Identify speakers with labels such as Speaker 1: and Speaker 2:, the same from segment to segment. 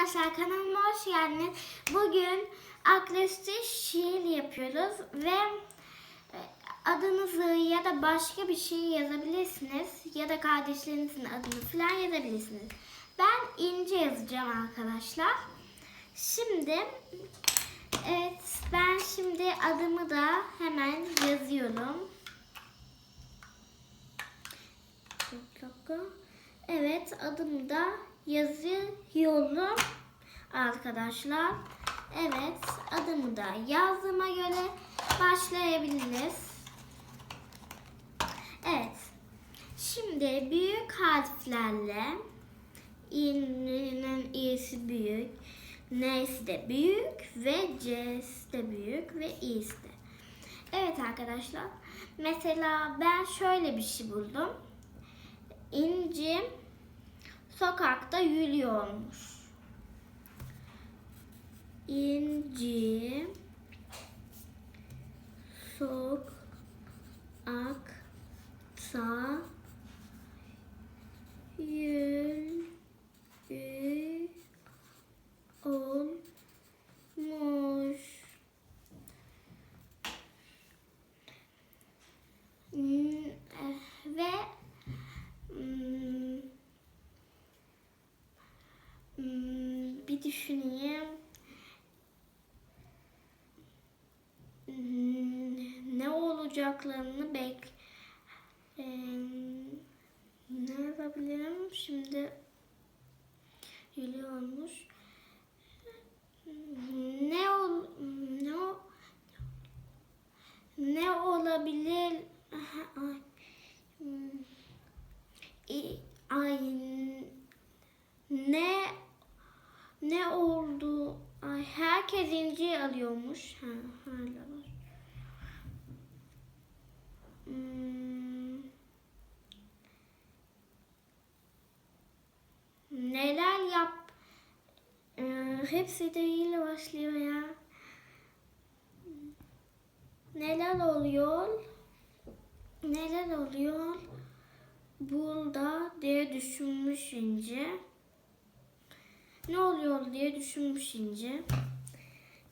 Speaker 1: Arkadaşlar kanalıma hoş geldiniz. Bugün aklıstı şiir yapıyoruz ve e, adınızı ya da başka bir şey yazabilirsiniz ya da kardeşlerinizin adını falan yazabilirsiniz. Ben İnce yazacağım arkadaşlar. Şimdi evet ben şimdi adımı da hemen yazıyorum. Evet adımı da yazıyorum arkadaşlar. Evet adımı da yazdığıma göre başlayabiliriz. Evet. Şimdi büyük harflerle İ'nin i'si büyük, n'si de büyük ve c'si de büyük ve i'si de. Evet arkadaşlar. Mesela ben şöyle bir şey buldum. İnci sokakta yürüyormuş. İnci sokakta yürüyormuş. Hmm, eh, Ve hmm, hmm, bir düşüneyim. Hmm, Ne olacaklarını bek Ee, ne yapabilirim şimdi geliyormuş ne ol ne ne olabilir. Hmm. İ- ay ne ne oldu ay inci alıyormuş ha hala var Hmm. neler yap Ee, hepsi de ile başlıyor ya neler oluyor neler oluyor burada diye düşünmüş ince. Ne oluyor diye düşünmüş ince.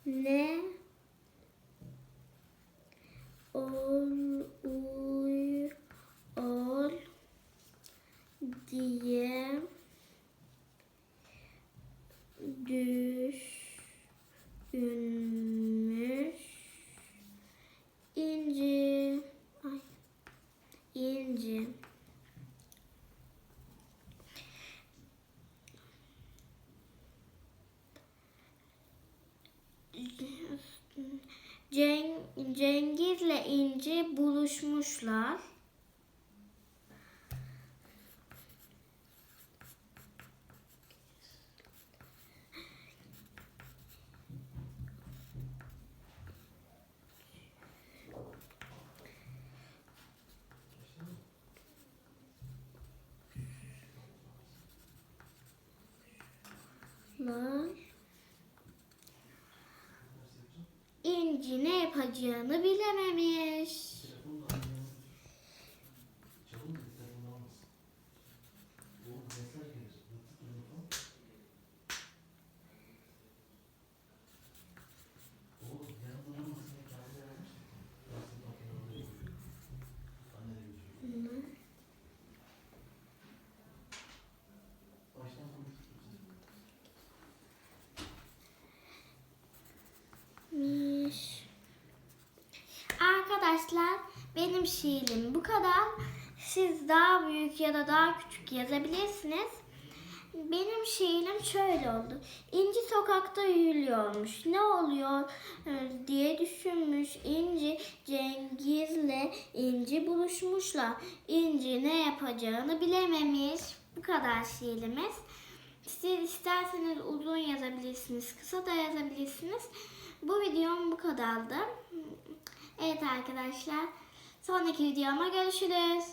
Speaker 1: Ne? Ol uy ol diye düşünmüş inci. Ay. İnci. Ceng, Cengiz'le İnci buluşmuşlar. Lar. İnci ne yapacağını bilememiş. Benim şiirim bu kadar. Siz daha büyük ya da daha küçük yazabilirsiniz. Benim şiirim şöyle oldu. İnci sokakta yürüyormuş. Ne oluyor e, diye düşünmüş. İnci Cengiz'le İnci buluşmuşlar. İnci ne yapacağını bilememiş. Bu kadar şiirimiz. Siz isterseniz uzun yazabilirsiniz, kısa da yazabilirsiniz. Bu videom bu kadardı. Evet arkadaşlar. Sonraki videoma görüşürüz.